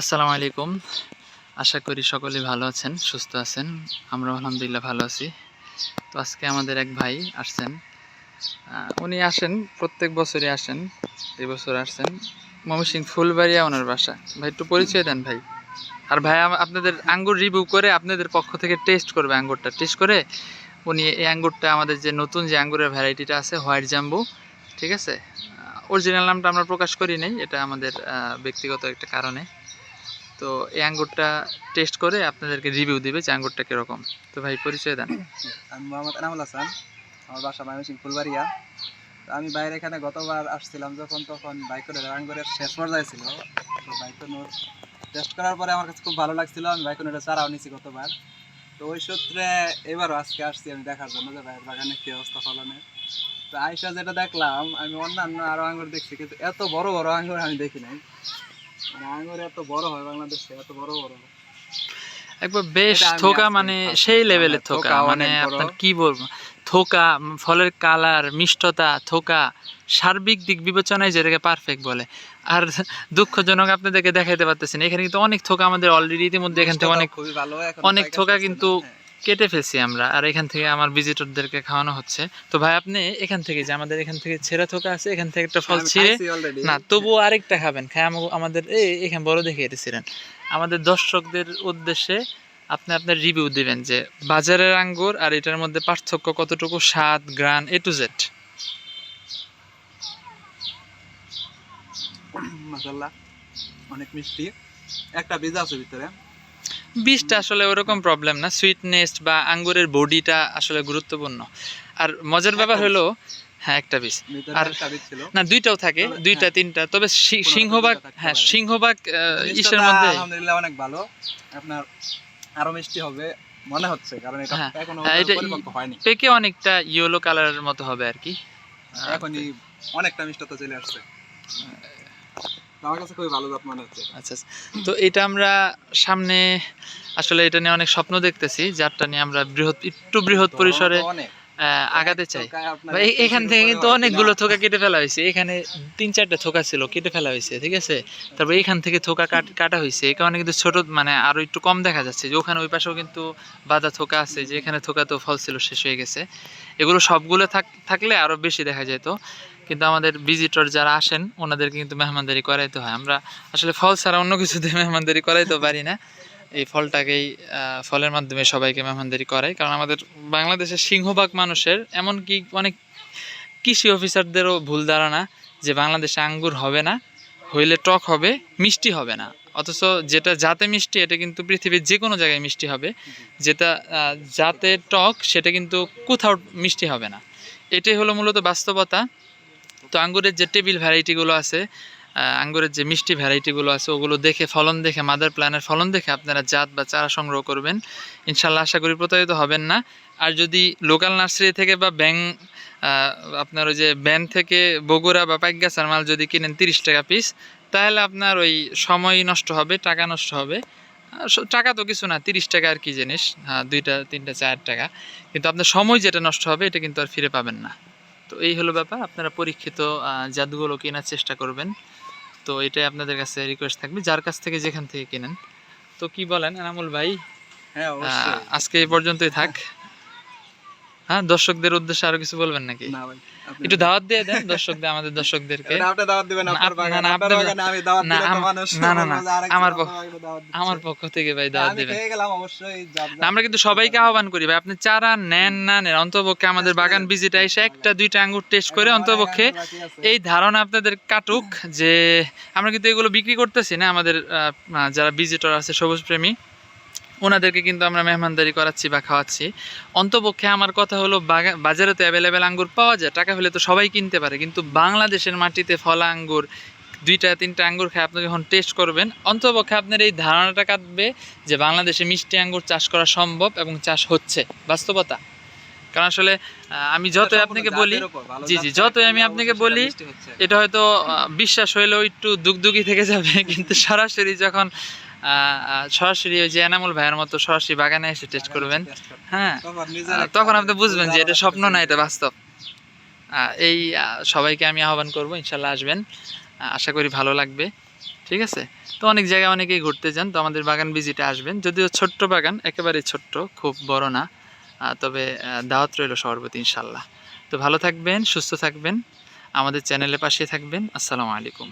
আসসালামু আলাইকুম। আশা করি সকলে ভালো আছেন, সুস্থ আছেন। আমরা আলহামদুলিল্লাহ ভালো আছি। তো আজকে আমাদের এক ভাই আসছেন। উনি আসেন, প্রত্যেক বছরই আসেন, এবছর বছর আসছেন। ময়মনসিং ফুলবাড়িয়া ওনার বাসা। ভাই, একটু পরিচয় দেন ভাই। আর ভাই আপনাদের আঙ্গুর রিভিউ করে আপনাদের পক্ষ থেকে টেস্ট করবে আঙ্গুরটা। টেস্ট করে উনি এই আঙ্গুরটা, আমাদের যে নতুন যে আঙ্গুরের ভ্যারাইটিটা আছে হোয়াইট জাম্বু ঠিক আছে? অরিজিনাল নামটা আমরা প্রকাশ করি নাই, এটা আমাদের ব্যক্তিগত একটা কারণে। তো এই আঙ্গুরটা টেস্ট করে আপনাদেরকে রিভিউ দিবে যে আঙ্গুরটা কীরকম। তো ভাই, পরিচয় দেন। আমি মোহাম্মদ আনামুল হাসান, আমার বাসা ময়মনসিংহ, ফুলবাড়িয়া। আমি বাইরে এখানে গতবার আসছিলাম যখন তখন বাইকনের আঙ্গুরের শেষ পর্যায়ে ছিল। তো বাইকনোর টেস্ট করার পরে আমার কাছে খুব ভালো লাগছিল, আমি বাইকনের চারাও নিয়েছি গতবার। তো ওই সূত্রে এবারও আজকে আসছি আমি দেখার জন্য যে ভাইয়ের বাগানে কি অবস্থা ফলনের। তো আইসা যেটা দেখলাম, আমি অন্যান্য আরও আঙ্গুর দেখছি, কিন্তু এত বড় বড় আঙ্গুর আমি দেখি নাই। মানে আঙ্গুর এত বড় হয় বাংলাদেশে এত বড় বড় একবার বেশ থোকা মানে সেই লেভেলের থোকা মানে আপনার কি বলব? থোকা ফলের কালার মিষ্টতা থোকা সার্বিক দিক বিবেচনায় যেটাকে পারফেক্ট বলে। আর দুঃখজনক আপনাদেরকে দেখাইতে পারতেছি না এখানে কিন্তু অনেক থোকা আমাদের অলরেডি ইতিমধ্যে এখান থেকে অনেক খুবই ভালো অনেক থোকা কিন্তু। কেটে ফেলছি আমরা আর এখান থেকে আমার ভিজিটরদেরকে খাওয়ানো হচ্ছে। তো ভাই আপনি এখান থেকে যে আমাদের এখান থেকে ছেঁড়া থোকা আছে এখান থেকে একটা ফল ছিঁড়ে না তবুও আরেকটা খাবেন। খাই আমাদের এই এখানে বড় দেখে এসেছিলেন আমাদের দর্শকদের উদ্দেশ্যে আপনি আপনার রিভিউ দিবেন যে বাজারের আঙ্গুর আর এটার মধ্যে পার্থক্য কতটুকু স্বাদ গ্রান এ টু জেড মাশাআল্লাহ অনেক মিষ্টি। একটা বীজ আছে ভিতরে। বীজটা আসলে ওরকম প্রবলেম না। সুইটনেস বা আঙ্গুরের বডিটা আসলে গুরুত্বপূর্ণ। আর মজার ব্যাপার হলো হ্যাঁ একটা বীজ। আর- না দুইটাও থাকে দুইটা হ্যাঁ। তিনটা। তবে সি- কোনো সিংহভাগ হ্যাঁ আহ, ইসের মধ্যে। আলহামদুলিল্লাহ অনেক ভালো। আপনার আরও মিষ্টি হবে মনে হচ্ছে কারণ এটা হ্যাঁ, এখনও হ্যাঁ, পরিপক্ক হয়নি। পেকে অনেকটা ইয়েলো কালারের মতো হবে আর কি। এখনই অনেকটা মিষ্টতা চলে আসছে। আমার কাছে খুবই ভালো জাত মনে হচ্ছে আচ্ছা আচ্ছা। তো এটা আমরা সামনে আসলে এটা নিয়ে অনেক স্বপ্ন দেখতেছি যারটা নিয়ে আমরা বৃহৎ একটু বৃহৎ পরিসরে আগাতে চাই। এখান থেকে কিন্তু অনেকগুলো থোকা কেটে ফেলা হয়েছে। এখানে তিন চারটা থোকা ছিল কেটে ফেলা হয়েছে ঠিক আছে? তারপর এখান থেকে থোকা কাটা হয়েছে। এই কারণে কিন্তু ছোট মানে আরও একটু কম দেখা যাচ্ছে যে ওখানে ওই পাশেও কিন্তু বাঁধা থোকা আছে যে এখানে থোকা তো ফল ছিল শেষ হয়ে গেছে। এগুলো সবগুলো থাক- থাকলে আরও বেশি দেখা যেত কিন্তু আমাদের ভিজিটর যারা আসেন, ওনাদেরকে কিন্তু মেহমানদারি করাইতে হয়। আমরা আসলে ফল ছাড়া অন্য কিছুতে মেহমানদারি করাইতে পারি না। এই ফলটাকেই ফলের মাধ্যমে সবাইকে মেহমানদারি করাই। কারণ আমাদের বাংলাদেশের সিংহভাগ মানুষের এমনকি অনেক কৃষি অফিসারদেরও ভুল ধারণা যে বাংলাদেশে আঙ্গুর হবে না, হইলে টক হবে, মিষ্টি হবে না। অথচ যেটা যাতে মিষ্টি, এটা কিন্তু পৃথিবীর যে কোনো জায়গায় মিষ্টি হবে। যেটা যাতে টক, সেটা কিন্তু কোথাও মিষ্টি হবে না। এটাই হলো মূলত বাস্তবতা। তো আঙ্গুরের যে টেবিল ভ্যারাইটিগুলো আছে আঙ্গুরের যে মিষ্টি ভ্যারাইটিগুলো আছে, ওগুলো দেখে, ফলন দেখে মাদার প্ল্যানের ফলন দেখে আপনারা জাত বা চারা সংগ্রহ করবেন। ইনশাল্লাহ আশা করি প্রতারিত হবেন না। আর যদি লোকাল নার্সারি থেকে বা ব্যাং আপনার ওই যে ব্যান থেকে বগুড়া বা পাইকগাছার মাল যদি কিনেন তিরিশ টাকা পিস তাহলে আপনার ওই সময় নষ্ট হবে, টাকা নষ্ট হবে। টাকা তো কিছু না, তিরিশ টাকা আর কি জিনিস। হ্যাঁ দুইটা, তিনটা, চার টাকা। কিন্তু আপনার সময় যেটা নষ্ট হবে, এটা কিন্তু আর ফিরে পাবেন না। তো এই হলো ব্যাপার। আপনারা পরীক্ষিত জাদুগুলো জাতগুলো কেনার চেষ্টা করবেন। তো এটাই আপনাদের কাছে রিকোয়েস্ট থাকবে যার কাছ থেকে যেখান থেকে কেনেন। তো কি বলেন এনামুল ভাই? হ্যাঁ আজকে এই পর্যন্তই থাক। হ্যাঁ দর্শকদের উদ্দেশ্যে আরও কিছু বলবেন নাকি? না ভাই একটু দাওয়াত দিয়ে দেন দর্শকদের আমাদের দর্শকদেরকে। আপনি দাওয়াত দিবেন আপনার বাগানে না, না, আপনার আপনার- বাগানে আমি দাওয়াত দিলে তো মানুষ না, না, না, বলবে যে আরেকজন আমার পক্ষ-। আমার থেকে ভাই দাওয়াত আমি গেলাম অবশ্যই আমরা কিন্তু সবাইকে আহ্বান করি ভাই আপনি চারা নেন না নেন অন্তপক্ষে আমাদের বাগান ভিজিটে এসে একটা দুইটা আঙ্গুর টেস্ট করে অন্তপক্ষে এই ধারণা আপনাদের কাটুক যে আমরা কিন্তু এগুলো বিক্রি করতেছি না আমাদের যারা ভিজিটর আছে সবুজ প্রেমী। ওনাদেরকে কিন্তু আমরা মেহমানদারি করাচ্ছি বা খাওয়াচ্ছি। অন্তপক্ষে আমার কথা হলো বাজারে তো অ্যাভেলেবেল আঙ্গুর পাওয়া যায় টাকা হলে তো সবাই কিনতে পারে। কিন্তু বাংলাদেশের মাটিতে ফলা আঙ্গুর দুইটা তিনটা আঙ্গুর খেয়ে আপনি যখন টেস্ট করবেন অন্তপক্ষে আপনার এই ধারণাটা কাটবে যে বাংলাদেশে মিষ্টি আঙ্গুর চাষ করা সম্ভব এবং চাষ হচ্ছে। বাস্তবতা। কারণ আসলে আমি যতই আপনাকে বলি জি, জি, যতই আমি আপনাকে বলি, এটা হয়তো বিশ্বাস হইলেও একটু দুগদুগি থেকে যাবে কিন্তু সরাসরি যখন সরাসরি ওই যে এনামুল ভাইয়ের মতো সরাসরি বাগানে এসে টেস্ট করবেন। হ্যাঁ তখন আপনি বুঝবেন যে এটা স্বপ্ন না, এটা বাস্তব। এই সবাইকে আমি আহ্বান করব, ইনশাল্লাহ আসবেন। আশা করি ভালো লাগবে। ঠিক আছে? তো অনেক জায়গায় অনেকেই ঘুরতে যান, তো আমাদের বাগান ভিজিটে আসবেন। যদিও ছোট্ট বাগান, একেবারে ছোট্ট, খুব বড় না। তবে দাওয়াত রইল সবার প্রতি ইনশাল্লাহ। তো ভালো থাকবেন, সুস্থ থাকবেন। আমাদের চ্যানেলের পাশে থাকবেন। আসসালামু আলাইকুম।